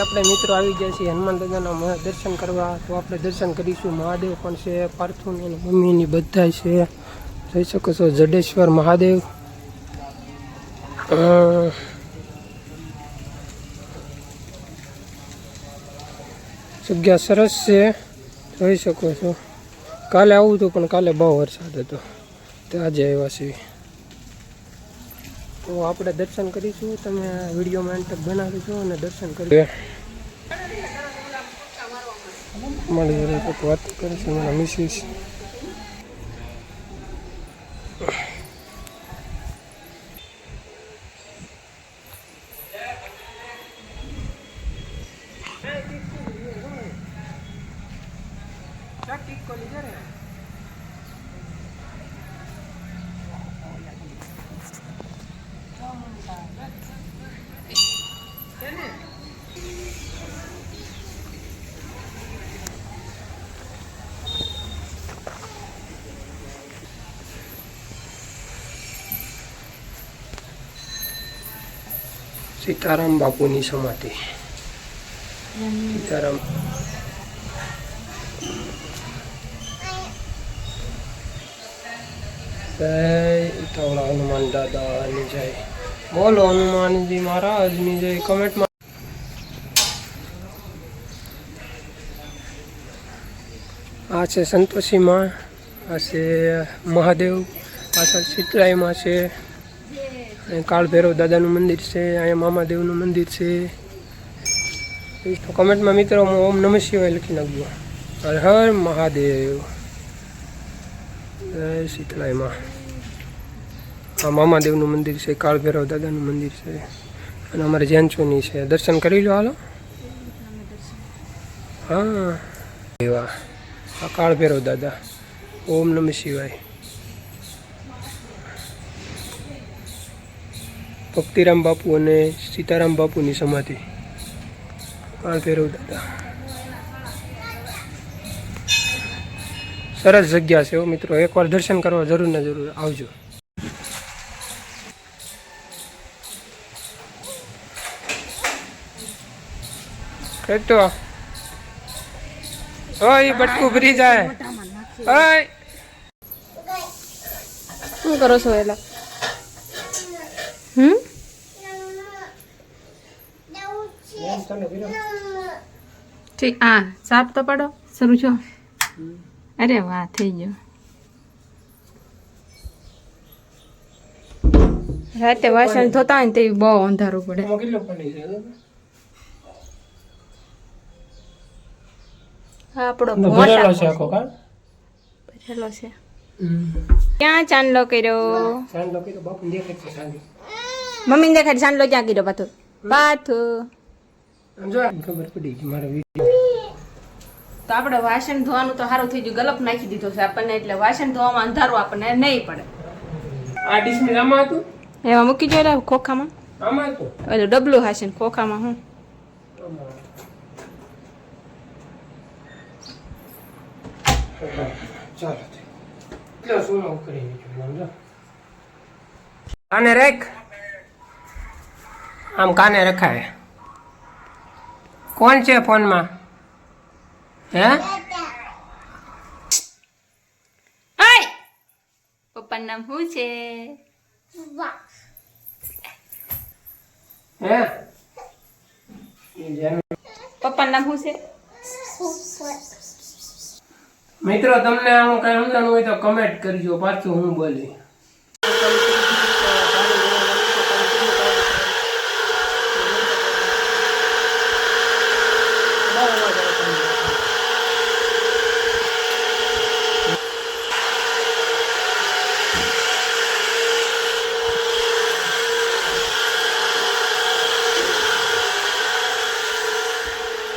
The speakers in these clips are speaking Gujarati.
આપણે મિત્રો આવી ગયા છીએ હનુમાન દાદાના દર્શન કરવા. તો આપણે દર્શન કરીશું. મહાદેવ પણ છે, પાર્થુન અને મમ્મીની બધા છે. જોઈ શકો છો, જડેશ્વર મહાદેવ. જગ્યા સરસ છે. જોઈ શકો છો. કાલે આવું હતું પણ કાલે બહુ વરસાદ હતો. તો આજે આવ્યા છીએ. તો આપણે દર્શન કરીશું, તમે વિડીયોમાં એન્ડ તક બનાવીજો અને દર્શન કરી મળી વાત કરીશું, મારા મિસિસ સીતારામ બાપુની સમાધિ. સીતારામ. ઉતાવળા હનુમાન દાદાની જય. બોલો હનુમાનજી મહારાજની જય કમેન્ટમાં. આ છે સંતોષીમાં આ છે મહાદેવ, પાછળ શીતળાઈમાં છે અહીં કાળ ભૈરવ દાદાનું મંદિર છે, અહીંયા મામાદેવનું મંદિર છે. તો કમેન્ટમાં મિત્રો ઓમ નમઃ શિવાય લખી નાખજો. હર હર મહાદેવ. જય શીતળાઈમાં આ મામાદેવનું મંદિર છે કાળ ભૈરવ દાદાનું મંદિર છે. અને અમારે જૈનચોની છે. દર્શન કરી લો, હાલો. હા. એવા. આ કાળ ભૈરવ દાદા. ઓમ નમઃ શિવાય. ભક્તિરામ બાપુ અને સીતારામ બાપુની સમાધિ. સરસ જગ્યા છે એવો મિત્રો. એકવાર દર્શન કરવા જરૂર ને જરૂર આવજો. તો ઓય, બટકું ભરી જાય. ઓય. શું કરો છો એલા? હમ? ઠીક હા સાફ તો પડો શરૂ છો. અરે વાહ થઈ ગયો. રાતે વાસણ ધોતા હોય ને તે બહુ અંધારું પડે. આમાં કેટલો પાણી છે હા આપણો ભરેલો છે આખો કા? ભરેલો છે. ક્યાં ચાંદલો કર્યો? સાંજ લોકો બાપુ દેખાય છે સાંજે મમ્મીને દેખાડ ચાંદલો ક્યાં કર્યો? પાથું પાથું આમ જો ખબર પડી કે મારા તો આપણે વાસણ ધોવાનું તો સારું થઈ ગયું. ગલપ નાખી દીધો છે આપણને એટલે વાસણ ધોવામાં અંધારું આપણને નહીં પડે. આ ડિશમિલ આમાં હતું? એમાં મૂકી જોઈએ ખોખામાં? આમાં હતું? ઓલું ડબલું હશે ને ખોખામાં હું. કાને રેખ? આમ કાને રખાય? કોણ છે ફોનમાં? હે? પપ્પાનું નામ શું છે? હે? પપ્પાનું નામ શું છે? મિત્રો તમને આમ કઈ સમજાણું હોય તો કમેન્ટ કરજો પાછું હું બોલી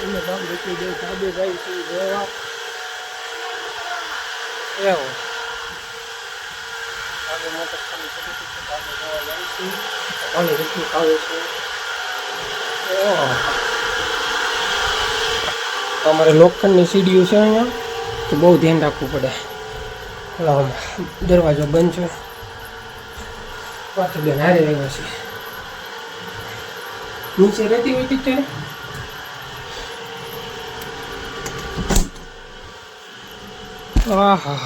એને ભાગ મૂકી દે ધાબે જાય છે જોવા એવો આગળ મોટર દીધી છે, આવે ઓહ. અમારે લોખંડની સીડીઓ છે અહીંયા, તો બહુ ધ્યાન રાખવું પડે. દરવાજો બંધ છે. પાછું બેન હારે આવ્યા છે નીચે રહેતી હોય તે આહા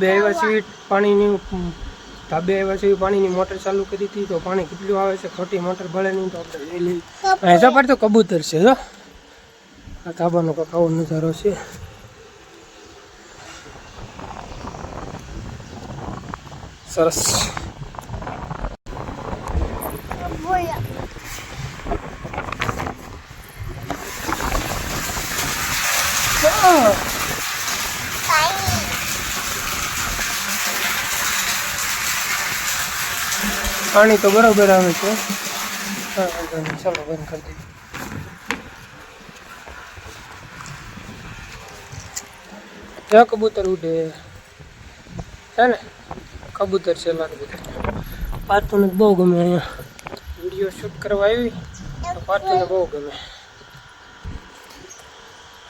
બે આવ્યા છીએ પાણીની ધાબે આવ્યા છીએ પાણીની મોટર ચાલુ કરી હતી તો પાણી કેટલું આવે છે? ખોટી મોટર ભળે નહીં તો આપણે જોઈ લઈએ. તો કબૂતર છે જો. આ ધાબાનો કંઈક આવો નજારો છે. સરસ. Ah. પાણી તો બરાબર આવે છે. હા. ચાલો, બંધ કરી દઈએ. જ્યાં કબૂતર ઉડે, છે ને? કબૂતર છે લાલ કબૂતર. પાર્થોને બહુ ગમે અહીંયા. વીડિયો શૂટ કરવા આવી, તો પાર્થોને બહુ ગમે.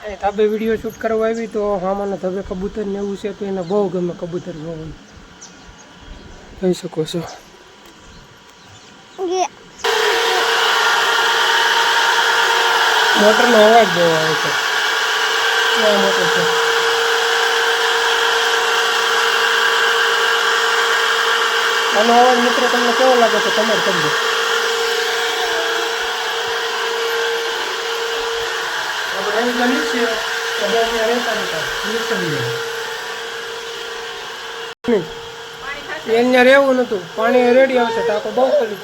અહીં ધાબે વીડિયો શૂટ કરવા આવી, તો મામાના ધાબે કબૂતર ને એવું છે તો એને બહુ ગમે કબૂતર જોવાનું કહી શકો છો. મોટરનો અવાજ બહુ આવે છે. આ મોટર છે. આનો અવાજ મિત્રો તમને કેવો લાગે છે તમારે સમજો. અહીંયા રહેવું નતું. પાણી રેડી આવશે ટાંકો બહુ કરી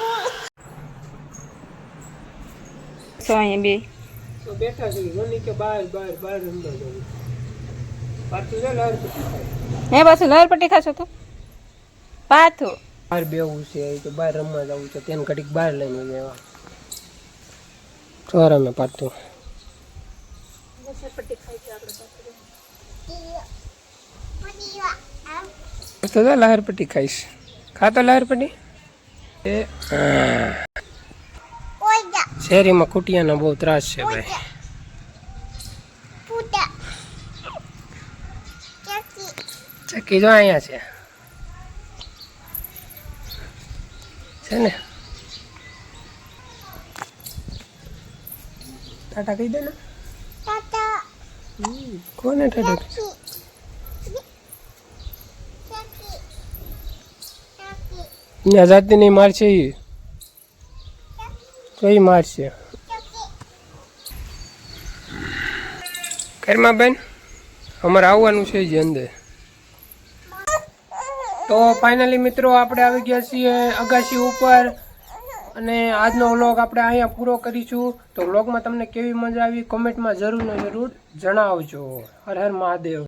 સો અહીંયા બે તો બેઠા છે. મને કે બહાર બહાર બહાર રમવા જવું પાછું છે લહેર પટ્ટી ખાય હે પાછું લહેર પટ્ટી ખાશો તો? પાછું. બહાર બેવું છે તો બહાર રમવા જવું છે. તેને ઘડીક બહાર લઈને જવા ચોરા અમે પાતું તો તો લહેર પટ્ટી ખાઈશ. ખાતો લહેર પટ્ટી? એ શેરીમાં કુટિયાનો બહુ ત્રાસ છે ભાઈ. ચક્કી જો અહીંયા છે. છે ને? ટાટા કહી દે ને. કોને ટાટા? ત્યાં જાતી નહીં મારશે એ તો એ મારશે કરમા બેન, અમારે આવવાનું છે જે અંદર. તો ફાઇનલી મિત્રો આપણે આવી ગયા છીએ અગાસી ઉપર અને આજનો વ્લોગ આપણે અહીંયા પૂરો કરીશું. તો વ્લોગમાં તમને કેવી મજા આવી કોમેન્ટમાં જરૂર ને જરૂર જણાવજો. હર હર મહાદેવ.